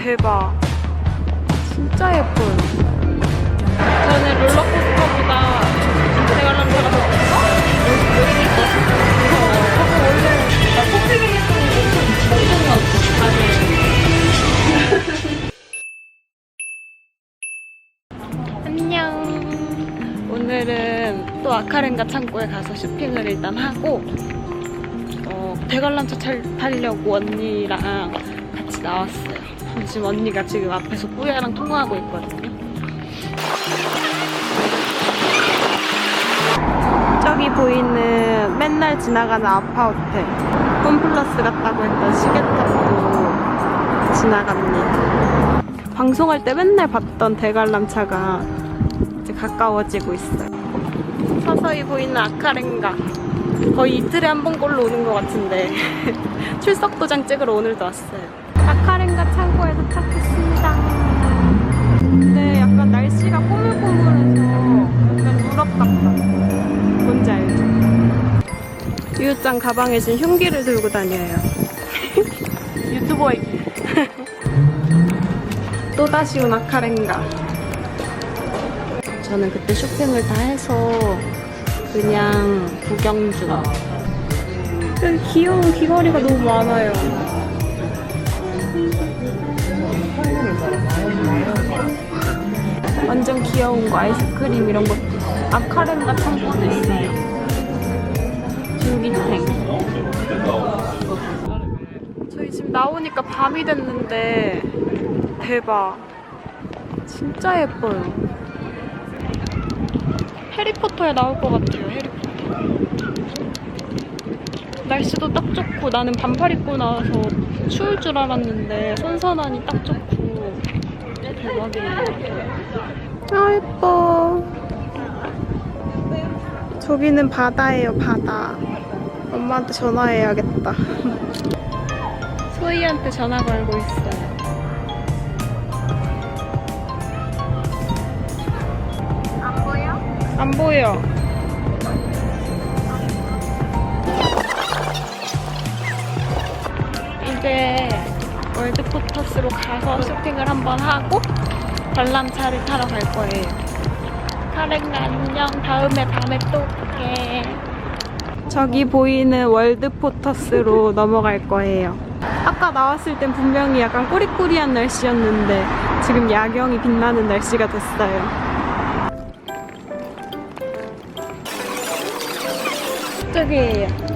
대박. 진짜 예뻐요. 저는 롤러코스터보다 대관람차가 더 좋아? 안녕. 오늘은 또 아카렌가 창고에 가서 쇼핑을 일단 하고 어, 대관람차 찰- 타려고 언니랑 같이 나왔어요. 지금 언니가 지금 앞에서 뿌야랑 통화하고 있거든요. 저기 보이는 맨날 지나가는 아파 호텔. 홈플러스 같다고 했던 시계탑도 지나갑니다. 방송할 때 맨날 봤던 대관람차가 이제 가까워지고 있어요. 서서히 보이는 아카렌가. 거의 이틀에 한 번꼴로 오는 것 같은데 출석 도장 찍으러 오늘도 왔어요. 아카렌가 창고에 도착했습니다. 근데 약간 날씨가 꼬물꼬물해서 약간 같다. 뭔지 알죠? 유우짱 가방에 지금 흉기를 들고 다녀요. 유튜버이기. 또다시 온 아카렌가. 저는 그때 쇼핑을 다 해서 그냥 구경 중. 여기 귀여운 귀걸이가 너무 많아요. 완전 귀여운 거 아이스크림 이런 거 아카렌가 창고도 있어요. 줄기탱. 저희 지금 나오니까 밤이 됐는데 대박. 진짜 예뻐요. 해리포터에 나올 것 같아요. 해리포터. 날씨도 딱 좋고 나는 반팔 입고 나와서 추울 줄 알았는데 선선하니 딱 좋고. 아 예뻐. 저기는 바다예요, 바다. 엄마한테 전화해야겠다. 소희한테 전화 걸고 있어요. 안 보여? 안 보여. 이제 월드포터스로 가서 쇼핑을 한번 하고 관람차를 타러 갈 거예요. 카렌가 안녕. 다음에 밤에 또 올게. 저기 보이는 월드포터스로 넘어갈 거예요. 아까 나왔을 땐 분명히 약간 꾸리꾸리한 날씨였는데 지금 야경이 빛나는 날씨가 됐어요. 저기예요.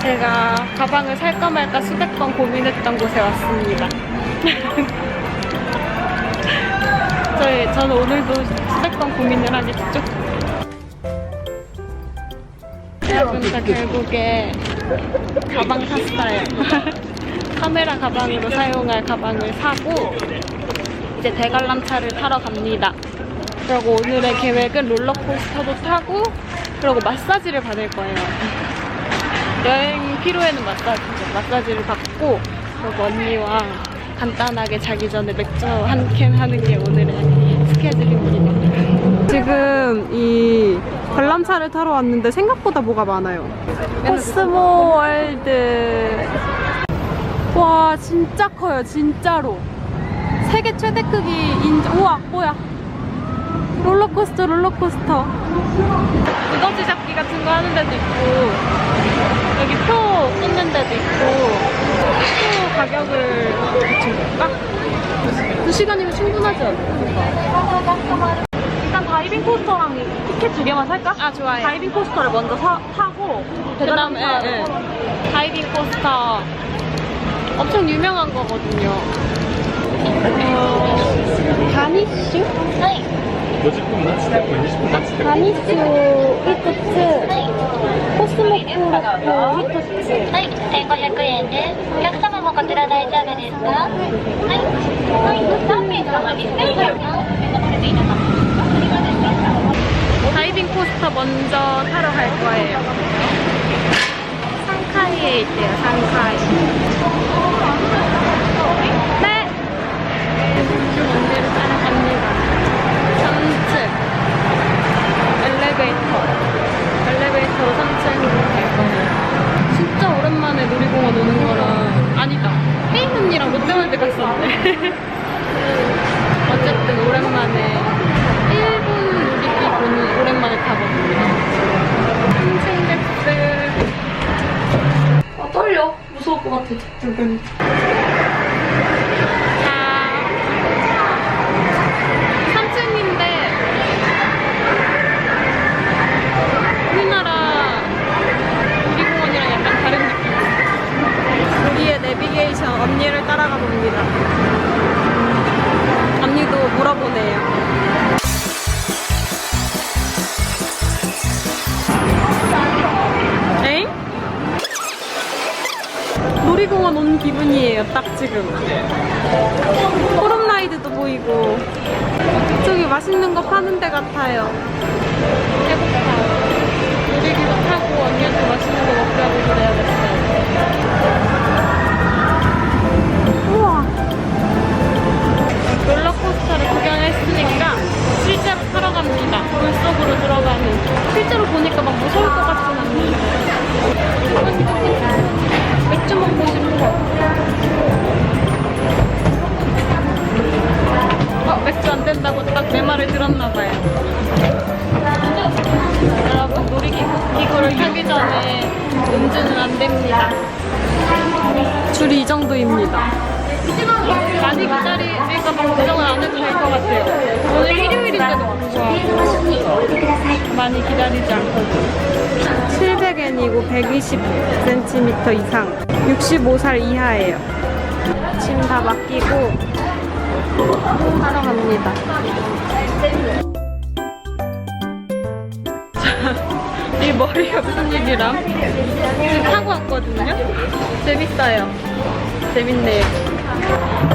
제가 가방을 살까 말까 수백 번 고민했던 곳에 왔습니다. 저희, 저는 오늘도 수백 번 고민을 하겠죠. 저 결국에 가방 샀어요. 카메라 가방으로 사용할 가방을 사고 이제 대관람차를 타러 갑니다. 그리고 오늘의 계획은 롤러코스터도 타고 그리고 마사지를 받을 거예요. 여행 피로에는 마사지죠. 마사지를 받고 그리고 언니와 간단하게 자기 전에 맥주 한 캔 하는 게 오늘의 스케줄입니다. 지금 이 관람차를 타러 왔는데 생각보다 뭐가 많아요. 코스모 월드. 와 진짜 커요 진짜로. 세계 최대 크기 인정. 우와 뭐야? 롤러코스터 롤러코스터. 두더지 잡기 같은 거 하는 데도 있고 여기 표 끊는 데도 있고 표 가격을 대충 볼까? 두 시간이면 충분하지 않나? 일단 다이빙 코스터랑 티켓 두 개만 살까? 아 좋아요. 다이빙 코스터를 먼저 사, 타고 그다음에 예, 예. 다이빙 코스터 엄청 유명한 거거든요. 어, 다니슈? 50分待ちでも20分待ちでも 다니슈 히토츠 코스모 플러스 히토츠 はい、1500円です。お客様もこちら大丈夫ですかはい。はい、3名様ですね。これでいいのかな 다이빙 코스터 먼저 타러 갈 거예요. 상카이에 있대요, 상카이. 네! 언니를 따라갑니다. 3층. 엘리베이터. 엘리베이터로 3층으로 갈 거예요. 진짜 오랜만에 놀이공원 오는 거랑, 아니다. 혜인 언니랑 롯데월드 갔었는데. 어쨌든 오랜만에 일본 놀이기구는 오랜만에 타거든요. 한층백스 아 떨려. 무서울 것 같아. 여기. 지금. 호름라이드도 보이고. 저기 맛있는 거 파는 데 같아요. 배고파. 놀이기구 타고 언니한테 맛있는 거 먹게 하고 그래야겠어요. 놀이기구를 타기 전에 음주는 안 됩니다. 줄이 이 정도입니다. 많이 기다릴까봐 걱정을 안 해도 될 것 같아요. 오늘 일요일인데도 왔고 많이 기다리지 않거든요. 700엔이고 120cm 이상, 65살 이하예요. 짐 다 맡기고 하러 갑니다. 머리가 무슨 일이랑 지금 타고 왔거든요. 재밌어요. 재밌네요.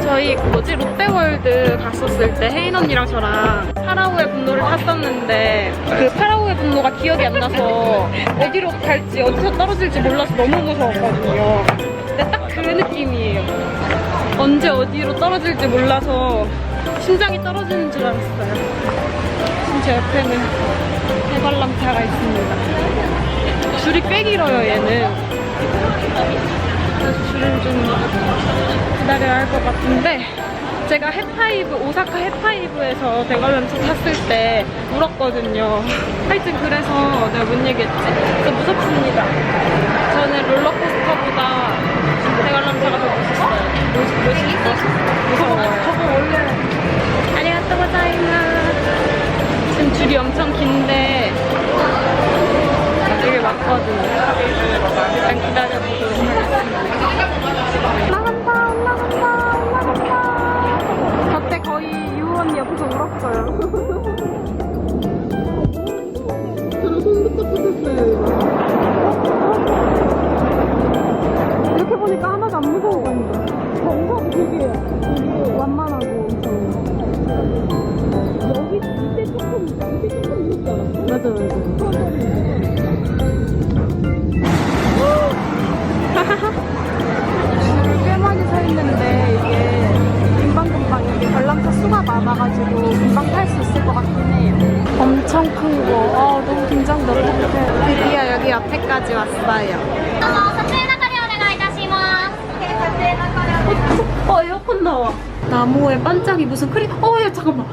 저희 그 뭐지 롯데월드 갔었을 때 혜인 언니랑 저랑 파라오의 분노를 탔었는데 그 파라오의 분노가 기억이 안 나서 어디로 갈지 어디서 떨어질지 몰라서 너무 무서웠거든요. 근데 딱 그 느낌이에요. 언제 어디로 떨어질지 몰라서 심장이 떨어지는 줄 알았어요. 지금 제 옆에는 해발람차가 있습니다. 줄이 꽤 길어요, 얘는. 그래서 줄을 좀 기다려야 할 것 같은데 제가 해파이브 오사카 해파이브에서 대관람차 탔을 때 울었거든요. 하여튼 그래서 내가 뭔 얘기했지? 진짜 무섭습니다. 앞에까지 왔어요. 어, 에어컨 나와. 나무에 반짝이 무슨 크림? 어, 야, 잠깐만.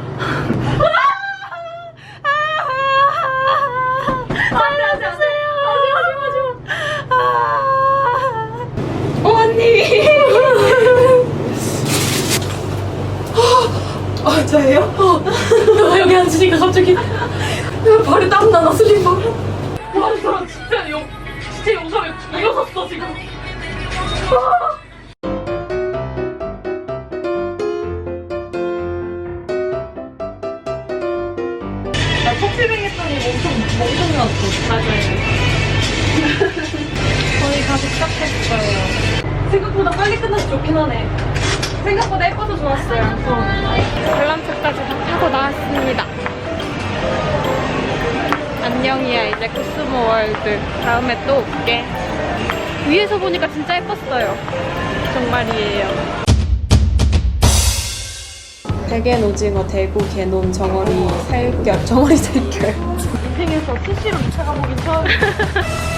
아, 저예요? 어. 아, 여기 앉으니까 갑자기 발에 땀 나나 슬리퍼 와 이거 진짜 용 진짜 용감해 일어섰어 지금. 나 커피뱅 했더니 엄청 멍청해졌어. 맞아요. 거의 다 도착했어요. 생각보다 빨리 끝나서 좋긴 하네. 생각보다 예뻐서 좋았어요. 관람차까지 다 타고 나왔습니다. 안녕이야 이제 코스모 월드. 다음에 또 올게. 위에서 보니까 진짜 예뻤어요. 정말이에요. 대겐 오징어 대구 개놈 정어리 살결 정어리 살결 빙에서 수시로 이 차 가 보긴 처음. 사람